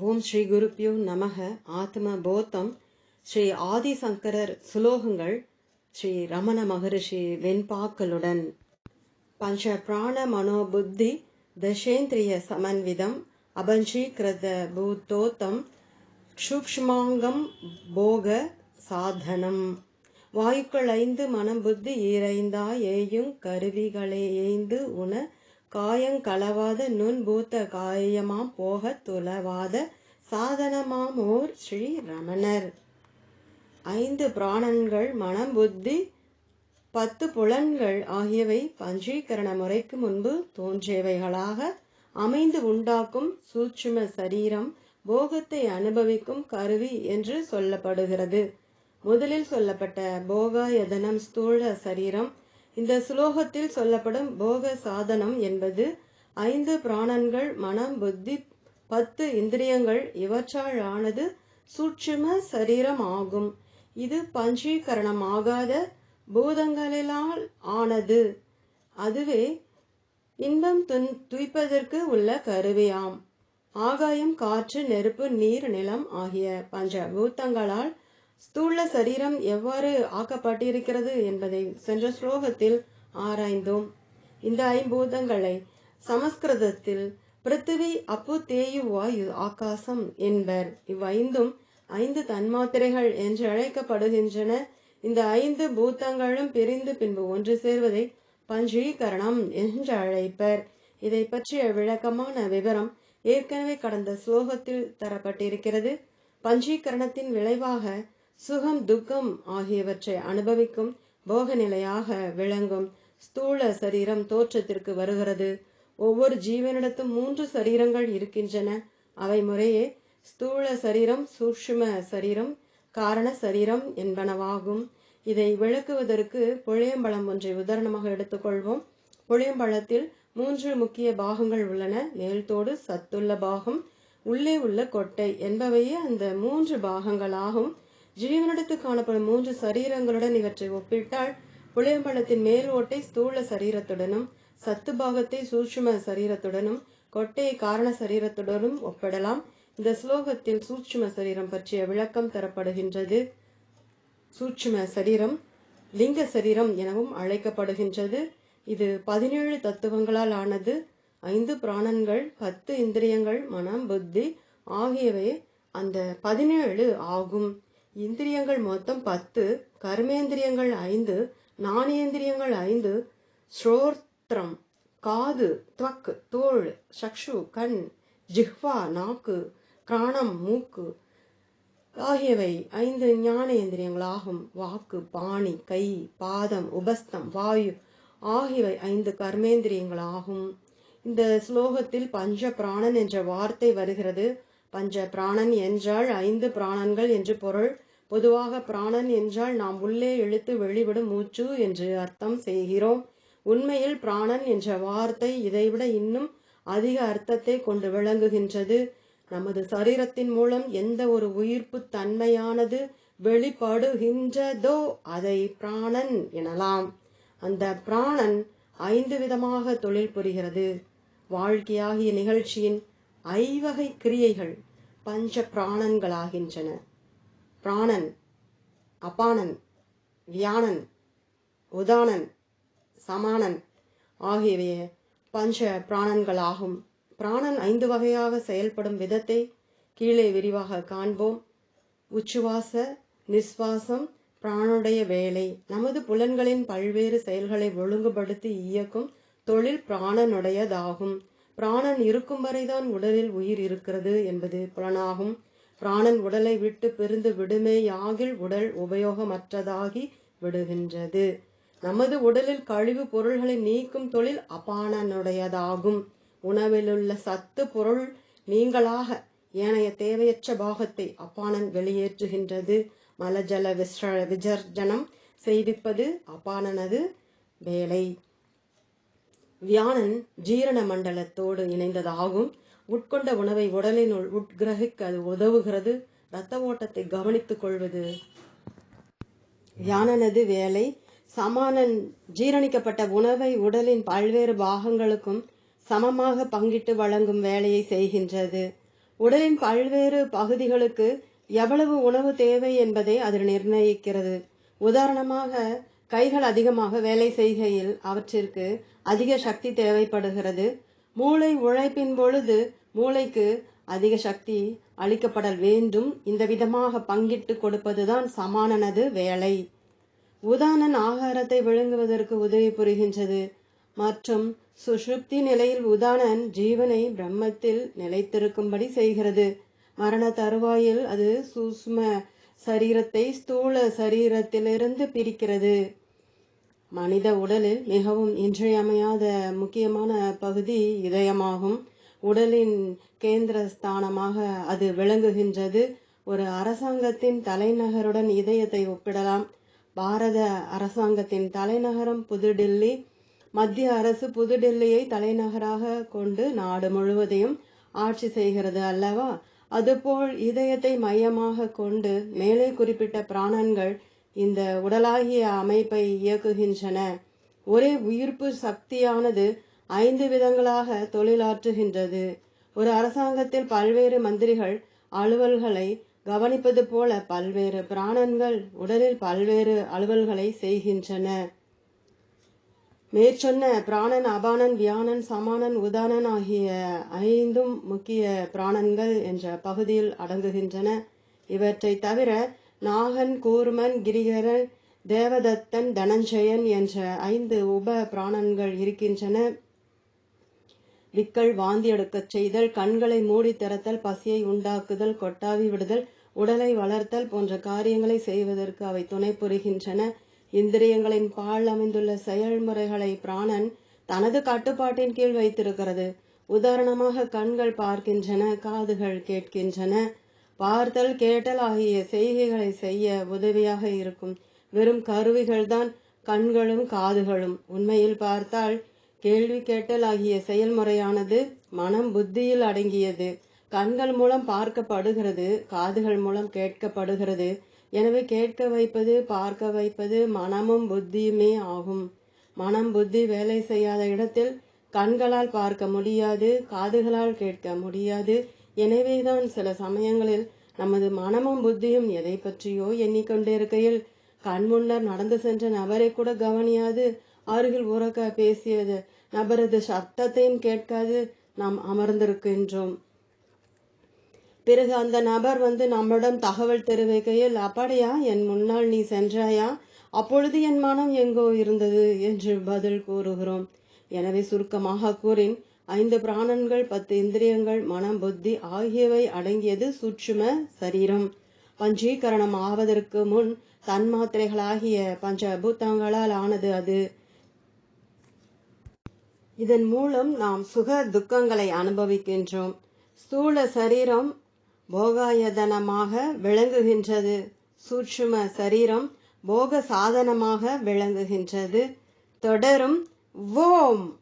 ஓம் ஸ்ரீ குருப்பியோ நமக. ஆத்ம போத்தம். ஸ்ரீ ஆதிசங்கரர் சுலோகங்கள். ஸ்ரீ ரமண மகரிஷி வெண்பாக்களுடன். பஞ்ச பிராண மனோபுத்தி தசேந்திரிய சமன்விதம். அபஞ்சீகிருத பூத்தோத்தம். சூக்ஷ்மாங்கம் போக சாதனம். வாயுக்கள் ஐந்து மனம் புத்தி ஈரைந்தா ஏயும் கருவிகளை ஏய்ந்து உண காயங்களவாத நுண்பூத்த காயமாம் போக துளவாத சாதனமாம் ஓர் ஸ்ரீ ரமணர் ஐந்து பிராணன்கள் மனம் புத்தி பத்து புலன்கள் ஆகியவை பஞ்சீகரண முறைக்கு முன்பு தோன்றியவைகளாக அமைந்து உண்டாக்கும் சூட்சும சரீரம் போகத்தை அனுபவிக்கும் கருவி என்று சொல்லப்படுகிறது. முதலில் சொல்லப்பட்ட போகாயதனம் ஸ்தூல சரீரம் இந்த சுலோகத்தில் சொல்லப்படும் போக சாதனம் என்பது ஐந்து பிராணன்கள் மனம் புத்தி பத்து இந்திரியங்கள் இவற்றால் ஆனது சூட்சும சரீரம் ஆகும். இது பஞ்சீகரணமாகாத பூதங்களிலால் ஆனது. அதுவே இன்பம் துன் துய்ப்பதற்கு உள்ள கருவியாம். ஆகாயம் காற்று நெருப்பு நீர் நிலம் ஆகிய பஞ்ச பூத்தங்களால் ஸ்தூல சரீரம் எவ்வாறு ஆக்கப்பட்டிருக்கிறது என்பதை சென்ற ஸ்லோகத்தில் ஆராய்ந்தோம். இந்த ஐம்பூதங்களை சமஸ்கிருதத்தில் பிருத்திவி அப்பு தேயு வாயு ஆகாசம் என்பர். இவ்வைந்தும் ஐந்து தன்மாத்திரைகள் என்று அழைக்கப்படுகின்றன. இந்த ஐந்து பூத்தங்களும் பிரிந்து பின்பு ஒன்று சேர்வதை பஞ்சீகரணம் என்று அழைப்பர். இதை பற்றிய விளக்கமான விவரம் ஏற்கனவே கடந்த ஸ்லோகத்தில் தரப்பட்டிருக்கிறது. பஞ்சீகரணத்தின் விளைவாக சுகம் துக்கம் ஆகியவற்றை அனுபவிக்கும் போக நிலையாக விளங்கும் ஸ்தூல சரீரம் தோற்றத்திற்கு வருகிறது. ஒவ்வொரு ஜீவனிடத்தும் மூன்று சரீரங்கள் இருக்கின்றன. அவை முறையே ஸ்தூல சரீரம் சூக்ஷ்ம சரீரம் காரண சரீரம் என்பனவாகும். இதை விளக்குவதற்கு புளியம்பழம் ஒன்றை உதாரணமாக எடுத்துக்கொள்வோம். புளியம்பழத்தில் மூன்று முக்கிய பாகங்கள் உள்ளன. மேல்தோடு சத்துள்ள பாகம் உள்ளே உள்ள கொட்டை என்பவையே அந்த மூன்று பாகங்களாகும். ஜீவனிடத்து காணப்படும் மூன்று சரீரங்களுடன் இவற்றை ஒப்பிட்டால் புளியம்பழத்தின் மேல் ஓட்டை ஸ்தூல சரீரத்துடனும் சத்து பாகத்தை சூட்சும சரீரத்துடனும் கொட்டையை காரண சரீரத்துடனும் ஒப்பிடலாம். இந்த ஸ்லோகத்தில் சூட்சும சரீரம் பற்றிய விளக்கம் தரப்படுகின்றது. சூட்சும சரீரம் லிங்க சரீரம் எனவும் அழைக்கப்படுகின்றது. இது பதினேழு தத்துவங்களால் ஆனது. ஐந்து பிராணன்கள் பத்து இந்திரியங்கள் மனம் புத்தி ஆகியவை அந்த பதினேழு ஆகும். இந்திரியங்கள் மொத்தம் பத்து கர்மேந்திரியங்கள் ஐந்து நாணேந்திரியங்கள் ஐந்து ஸ்ரோத்ரம் காது துவக்கு தோல் சக்ஷு கண் ஜிஹ்வா நாக்கு பிராணம் மூக்கு ஆகியவை ஐந்து ஞானேந்திரியங்களாகும். வாக்கு பாணி கை பாதம் உபஸ்தம் வாயு ஆகியவை ஐந்து கர்மேந்திரியங்களாகும். இந்த ஸ்லோகத்தில் பஞ்ச பிராணன் என்ற வார்த்தை வருகிறது. பஞ்ச பிராணன் என்றால் ஐந்து பிராணன்கள் என்று பொருள். பொதுவாக பிராணன் என்றால் நாம் உள்ளே இழுத்து வெளிவிடும் மூச்சு என்று அர்த்தம் செய்கிறோம். உண்மையில் பிராணன் என்ற வார்த்தை இதைவிட இன்னும் அதிக அர்த்தத்தை கொண்டு விளங்குகின்றது. நமது சரீரத்தின் மூலம் எந்த ஒரு உயிர்ப்பு தன்மையானது வெளிப்படுகின்றதோ அதை பிராணன் எனலாம். அந்த பிராணன் ஐந்து விதமாக தொழில் புரிகிறது. வாழ்க்கையாகிய நிகழ்ச்சியின் ஐவகை கிரியைகள் பஞ்ச பிராணன்களாகின்றன. பிராணன் அபானன் வியானன் உதானன் சமானன் ஆகியவைய பஞ்ச பிராணன்களாகும். பிராணன் ஐந்து வகையாக செயல்படும் விதத்தை கீழே விரிவாக காண்போம். உச்சுவாச நிஸ்வாசம் பிராணுடைய வேலை. நமது புலன்களின் பல்வேறு செயல்களை ஒழுங்குபடுத்தி இயக்கும் தொழில் பிராணனுடையதாகும். பிராணன் இருக்கும் வரைதான் உடலில் உயிர் இருக்கிறது என்பது புலனாகும். பிராணன் உடலை விட்டு பிரிந்து விடுமேயாகில் உடல் உபயோகமற்றதாகி விடுகின்றது. நமது உடலில் கழிவு பொருள்களை நீக்கும் தொழில் அபானனுடையதாகும். உணவிலுள்ள சத்து பொருள் நீங்களாக ஏனைய தேவையற்ற பாகத்தை அப்பானன் வெளியேற்றுகின்றது. மலஜல விஸ்ர விசர்ஜனம் செய்விப்பது அப்பானனது வேலை. வியானன் ஜீரண மண்டலத்தோடு இணைந்ததாகும். உட்கொண்ட உணவை உடலினுள் உட்கிரகிக்க அது உதவுகிறது. இரத்த ஓட்டத்தை கவனித்துக் கொள்வது. வியானனது வேலை. சமானன் ஜீரணிக்கப்பட்ட உணவை உடலின் பல்வேறு பாகங்களுக்கும் சமமாக பங்கிட்டு வழங்கும் வேலையை செய்கின்றது. உடலின் பல்வேறு பகுதிகளுக்கு எவ்வளவு உணவு தேவை என்பதை அது நிர்ணயிக்கிறது. உதாரணமாக கைகள் அதிகமாக வேலை செய்கையில் அவற்றிற்கு அதிக சக்தி தேவைப்படுகிறது. மூளை உழைப்பின் பொழுது மூளைக்கு அதிக சக்தி அளிக்கப்படல் வேண்டும். இந்த விதமாக பங்கிட்டு கொடுப்பதுதான் சமானனது வேலை. உதானன் ஆகாரத்தை விழுங்குவதற்கு உதவி புரிகின்றது. மற்றும் சுஷுப்தி நிலையில் உதானன் ஜீவனை பிரம்மத்தில் நிலைத்திருக்கும்படி செய்கிறது. மரண தருவாயில் அது சூஷ்ம சரீரத்தை ஸ்தூல சரீரத்திலிருந்து பிரிக்கிறது. மனித உடலில் மிகவும் இன்றியமையாத முக்கியமான பகுதி இதயமாகும். உடலின் கேந்திர ஸ்தானமாக அது விளங்குகின்றது. ஒரு அரசாங்கத்தின் தலைநகருடன் இதயத்தை ஒப்பிடலாம். பாரத அரசாங்கத்தின் தலைநகரம் புதுடில்லி. மத்திய அரசு புதுடில்லியை தலைநகராக கொண்டு நாடு முழுவதையும் ஆட்சி செய்கிறது அல்லவா? அதுபோல் இதயத்தை மையமாக கொண்டு மேலே குறிப்பிட்ட பிராணன்கள் இந்த உடலாகிய அமைப்பை இயக்குகின்றன. ஒரே உயிர்ப்பு சக்தியானது ஐந்து விதங்களாக தொழிலாற்றுகின்றது. ஒரு அரசாங்கத்தில் பல்வேறு மந்திரிகள் அலுவல்களை கவனிப்பது போல பல்வேறு பிராணன்கள் உடலில் பல்வேறு அலுவல்களை செய்கின்றன. மேற்சொன்ன பிராணன் அபானன் வியானன் சமானன் உதானன் ஆகிய ஐந்தும் முக்கிய பிராணன்கள் என்ற பகுதியில் அடங்குகின்றன. இவற்றை தவிர நாகன் கூர்மன் கிரிகரன் தேவதத்தன் தனஞ்சயன் என்ற ஐந்து உப பிராணன்கள் இருக்கின்றன. விக்கள் வாந்தி எடுக்கச் செய்தல் கண்களை மூடி திறத்தல் பசியை உண்டாக்குதல் கொட்டாவி விடுதல் உடலை வளர்த்தல் போன்ற காரியங்களை செய்வதற்கு அவை துணை புரிகின்றன. இந்திரியங்களின் பால் அமைந்துள்ள செயல்முறைகளை பிராணன் தனது கட்டுப்பாட்டின் கீழ் வைத்திருக்கிறது. உதாரணமாக கண்கள் பார்க்கின்றன காதுகள் கேட்கின்றன. பார்த்தல் கேட்டல் ஆகிய செய்கைகளை செய்ய உதவியாக இருக்கும். வெறும் கருவிகள்தான் கண்களும் காதுகளும். உண்மையில் பார்த்தால் கேள்வி கேட்டல் ஆகிய செயல்முறையானது மனம் புத்தியில் அடங்கியது. கண்கள் மூலம் பார்க்கப்படுகிறது காதுகள் மூலம் கேட்கப்படுகிறது. எனவே கேட்க வைப்பது பார்க்க வைப்பது மனமும் புத்தியுமே ஆகும். மனம் புத்தி வேலை செய்யாத இடத்தில் கண்களால் பார்க்க முடியாது காதுகளால் கேட்க முடியாது. எனவேதான் சில சமயங்களில் நமது மனமும் புத்தியும் எதை பற்றியோ எண்ணிக்கொண்டிருக்கையில் கண் முன்னர் நடந்து சென்ற நபரை கூட கவனியாது அருகில் உறக்க பேசியது. நபரது சப்தத்தையும் கேட்காது நாம் அமர்ந்திருக்கின்றோம். பிறகு அந்த நபர் வந்து நம்மிடம் தகவல் தெரிவிக்கையில் அப்படியா? என் முன்னால் நீ சென்றாயா? அப்பொழுது என் மனம் எங்கோ இருந்தது என்று பதில் கூறுகிறோம். எனவே சுருக்கமாக கூறின். ஐந்து பிராணன்கள் பத்து இந்திரியங்கள் மனம் புத்தி ஆகியவை அடங்கியது சூட்சும சரீரம். பஞ்சீகரணம் ஆவதற்கு முன் தன்மாத்திரைகளாகிய பஞ்ச பூத்தங்களால் ஆனது அது. இதன் மூலம் நாம் சுக துக்கங்களை அனுபவிக்கின்றோம். ஸ்தூல சரீரம் போகாயதனமாக விளங்குகின்றது. சூட்சும சரீரம் போக சாதனமாக விளங்குகின்றது. தொடரும் ஓம்.